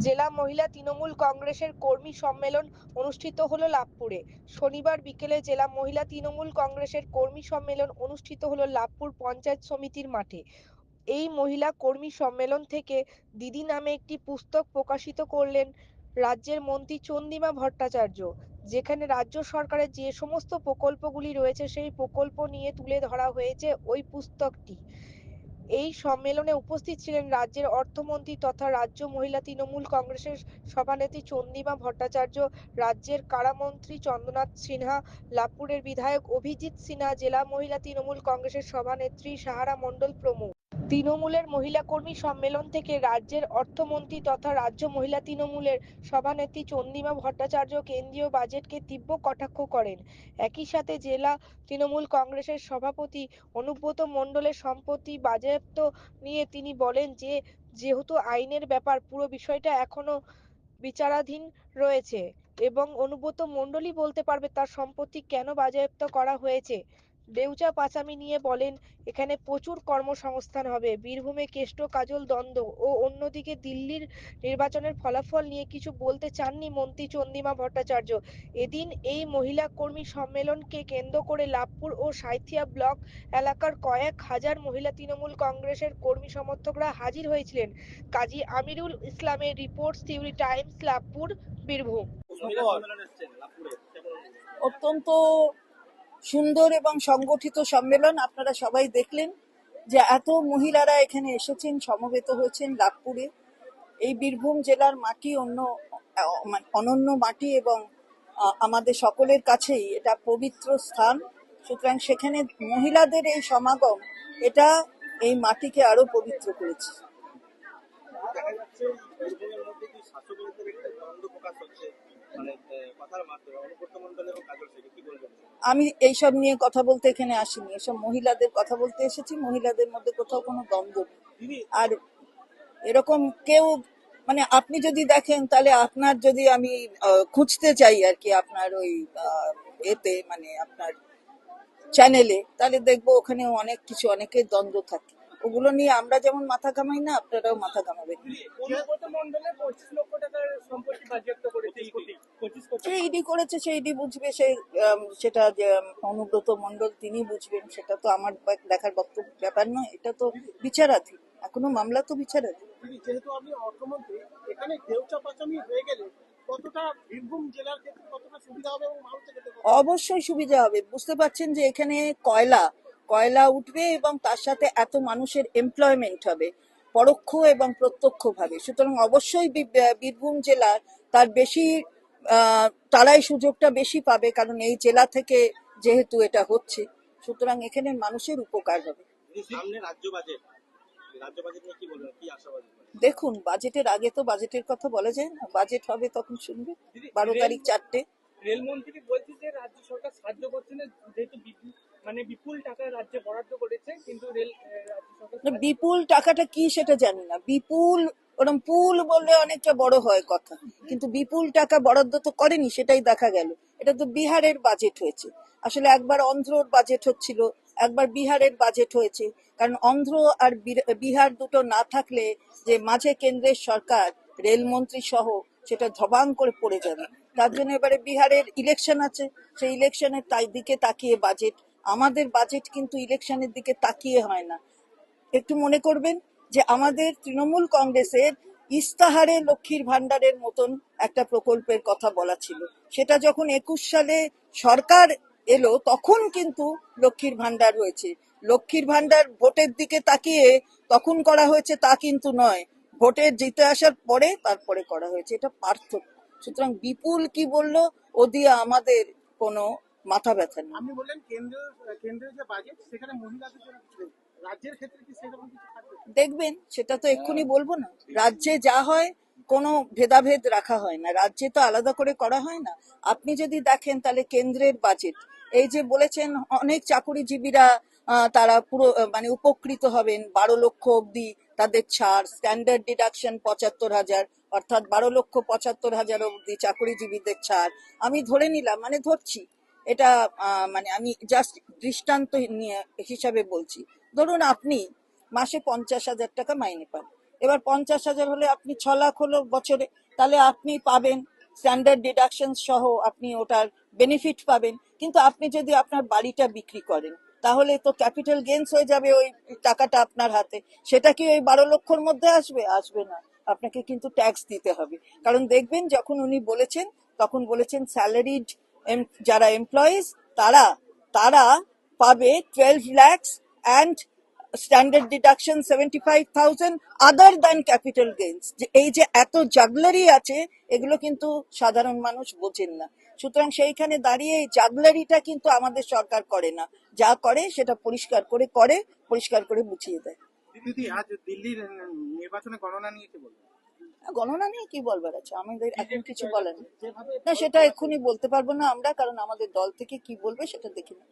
জেলা মহিলা তৃণমূল কংগ্রেসের কর্মী সম্মেলন অনুষ্ঠিত হলো লাভপুরে। শনিবার বিকেলে জেলা মহিলা তৃণমূল কংগ্রেসের কর্মী সম্মেলন অনুষ্ঠিত হলো লাভপুর পঞ্চায়েত সমিতির মাঠে। এই মহিলা কর্মী সম্মেলন থেকে দিদি নামে একটি পুস্তক প্রকাশিত করলেন রাজ্যের মন্ত্রী চন্দিমা ভট্টাচার্য, যেখানে রাজ্য সরকারের যে সমস্ত প্রকল্পগুলি রয়েছে, সেই প্রকল্প নিয়ে তুলে ধরা হয়েছে ওই পুস্তকটি। এই সম্মেলনে উপস্থিত ছিলেন রাজ্যের অর্থমন্ত্রী তথা রাজ্য মহিলা তৃণমূল কংগ্রেসের সভানেত্রী চন্দিমা ভট্টাচার্য, রাজ্যের কারামন্ত্রী চন্দ্রনাথ সিনহা, লাভপুরের বিধায়ক অভিজিৎ সিনহা, জেলা মহিলা তৃণমূল কংগ্রেসের সভানেত্রী সাহারা মণ্ডল প্রমুখ। তৃণমূলের মহিলা কর্মী সম্মেলন থেকে রাজ্যের অর্থমন্ত্রী তথা রাজ্য মহিলা তৃণমূলের সভানেত্রী চন্দিমা ভট্টাচার্য কেন্দ্রীয় বাজেটকে তীব্র কটাক্ষ করেন। একই সাথে জেলা তৃণমূল কংগ্রেসের সভাপতি অনুব্রত মণ্ডলের সম্পত্তি বাজেয়াপ্ত নিয়ে তিনি বলেন যে, যেহেতু আইনের ব্যাপার, পুরো বিষয়টা এখনও বিচারাধীন রয়েছে এবং অনুব্রত মণ্ডলই বলতে পারবে তার সম্পত্তি কেন বাজেয়াপ্ত করা হয়েছে। দেউচা পাচামি নিয়ে বলেন এখানে প্রচুর কর্মসংস্থান হবে। বীরভূমে কেষ্ট কাজল দ্বন্দ্ব ও অন্যদিকে দিল্লির নির্বাচনের ফলাফল নিয়ে কিছু বলতে চাননি মন্ত্রী চন্দিমা ভট্টাচার্য। এদিন এই মহিলা কর্মী সম্মেলনকে কেন্দ্র করে লাভপুর ও সাঁইথিয়া ব্লক এলাকার কয়েক হাজার মহিলা তৃণমূল কংগ্রেসের কর্মী সমর্থকরা হাজির হয়েছিলেন। কাজী আমিরুল ইসলামের report theory times Labhpur Birbhum. অত্যন্ত সুন্দর এবং সংগঠিত সম্মেলন আপনারা সবাই দেখলেন যে এত মহিলারা এখানে এসেছেন, সমবেত হয়েছেন লাভপুরে। এই বীরভূম জেলার মাটি অন্য মানে অনন্য মাটি এবং আমাদের সকলের কাছেই এটা পবিত্র স্থান। সুতরাং সেখানে মহিলাদের এই সমাগম, এটা এই মাটিকে আরও পবিত্র করেছে। দেখা যাচ্ছে শাসকদের একটা দ্বন্দ্ব প্রকাশ হচ্ছে? মানে আমি এইসব নিয়ে কথা বলতে এখানে আসিনি। এসব মহিলাদের কথা বলতে এসেছি। মহিলাদের মধ্যে কোথাও কোনো দ্বন্দ্ব নেই। আর এরকম কেউ মানে আপনি যদি দেখেন তাহলে আপনার যদি আমি খুঁজতে চাই আর কি আপনার ওই এতে মানে আপনার চ্যানেলে তাহলে দেখব ওখানে অনেক কিছু অনেকের দ্বন্দ্ব থাকে। ওগুলো নিয়ে আমরা যেমন মাথা ঘামাই না আপনারাও মাথা ঘামাবেন। সে ইডি করেছে সে ইডি বুঝবে সে সেটা যে অনুব্রত মন্ডল তিনি বুঝবেন সেটা তো আমার দেখার বক্তব্য ব্যাপার নয় এটা তো বিচারাধীন এখনও মামলা তো বিচারাধীন। যেহেতু আপনি অর্থমন্ত্রী এখানে দেউচা পাচামি হয়ে গেলে অবশ্যই সুবিধা হবে বুঝতে পারছেন যে এখানে কয়লা কয়লা উঠবে এবং তার সাথে এত মানুষের এমপ্লয়মেন্ট হবে পরোক্ষ এবং প্রত্যক্ষভাবে। সুতরাং অবশ্যই বীরভূম জেলার তার বেশি তারাই সুযোগটা বেশি পাবে কারণ এই জেলা থেকে যেহেতু এটা হচ্ছে। সুতরাং এখানে মানুষের উপকার হবে। দেখুন বাজেটের আগে তো বাজেটের কথা বলা যায় না। বাজেট হবে তখন শুনবে। বারো তারিখ চারটে। রেলমন্ত্রী বলছে যে রাজ্য সরকার সাহায্য করছে না যেহেতু মানে বিপুল টাকা বরাদ্দ করেছে, কিন্তু রেল বিপুল টাকাটা কি সেটা জানি না। বিপুল, ওরম পুল বললে অনেকটা বড় হয় কথা। কিন্তু বিপুল টাকা বরাদ্দ তো করেনি, সেটাই দেখা গেল। এটা তো বিহারের বাজেট হয়েছে। আসলে একবার অন্ধ্রর বাজেট হচ্ছিল, একবার বিহারের বাজেট হয়েছে। কারণ অন্ধ্র আর বিহার দুটো না থাকলে যে মাঝে কেন্দ্রের সরকার, রেলমন্ত্রী সহ, সেটা ধবাং করে পড়ে যাবে। তার জন্য এবারে বিহারের ইলেকশন আছে। সেই ইলেকশনের তাই দিকে তাকিয়ে বাজেট আমাদের বাজেট কিন্তু ইলেকশনের দিকে তাকিয়ে হয় না। একটু মনে করবেন যে আমাদের তৃণমূল কংগ্রেসের ইস্তাহারে লক্ষ্মীর ভান্ডারের মতন একটা প্রকল্পের কথা বলা ছিল। সেটা যখন একুশ সালে সরকার এলো, তখন কিন্তু লক্ষ্মীর ভান্ডার হয়েছে। লক্ষ্মীর ভান্ডার ভোটের দিকে তাকিয়ে তখন করা হয়েছে তা কিন্তু নয়। ভোটের জিতে আসার পরে তারপরে করা হয়েছে। এটা পার্থক্য। সুতরাং বিপুল কি বলল দিয়ে আমাদের কোনো মাথা ব্যথা নেই আপনি বললেন কেন্দ্র কেন্দ্রের যে বাজেট সেখানে মহিলাদের জন্য কিছু রাজ্যের ক্ষেত্রে কি সেরকম কিছু দেখবেন সেটা তো এক্ষুনি বলব না। রাজ্যে যা হয় কোনো ভেদাভেদ রাখা হয় না। রাজ্যে তো আলাদা করে করা হয় না। আপনি যদি দেখেন তাহলে কেন্দ্রের বাজেট এই যে বলেছেন অনেক চাকুরিজীবীরা তারা পুরো মানে উপকৃত হবেন। বারো লক্ষ অবধি তাদের ছাড় স্ট্যান্ডার্ড ডিডাকশন পঁচাত্তর হাজার অর্থাৎ বারো লক্ষ পঁচাত্তর হাজার অবধি চাকুরিজীবীদের ছাড়। আমি ধরে নিলাম মানে ধরছি এটা মানে আমি জাস্ট দৃষ্টান্ত হিসাবে বলছি। ধরুন আপনি মাসে পঞ্চাশ হাজার টাকা মাইনে পান। এবার পঞ্চাশ হাজার হলে আপনি ছ লাখ হলো বছরে, তাহলে আপনি পাবেন স্ট্যান্ডার্ড ডিডাকশন সহ আপনি ওটার বেনিফিট পাবেন। কিন্তু আপনি যদি আপনার বাড়িটা বিক্রি করেন, তাহলে তো ক্যাপিটাল গেইনস হয়ে যাবে ওই টাকাটা আপনার হাতে। সেটা কি ওই বারো লক্ষর মধ্যে আসবে? আসবে না। আপনাকে কিন্তু ট্যাক্স দিতে হবে। কারণ দেখবেন যখন উনি বলেছেন, তখন বলেছেন স্যালারিড যারা এমপ্লয়িজ তারা তারা পাবে twelve lakhs and standard deduction seventy five thousand other than capital gains এই যে এত জাগলারি আছে, এগুলো কিন্তু সাধারণ মানুষ বোঝেন না। সুতরাং সেইখানে দাঁড়িয়ে এই জাগলারিটা কিন্তু আমাদের সরকার করে না। যা করে, সেটা পরিষ্কার করে করে, পরিষ্কার করে বুঝিয়ে দেয়। দিদি, আজ দিল্লির নির্বাচনে গণনা নিয়ে কি বলবেন? গণনা নিয়ে কি বলবার আছে? আমাদের এখন কিছু বলেন। যেভাবে না সেটা এক্ষুনি বলতে পারব না আমরা কারণ আমাদের দল থেকে কি বলবে সেটা দেখি না।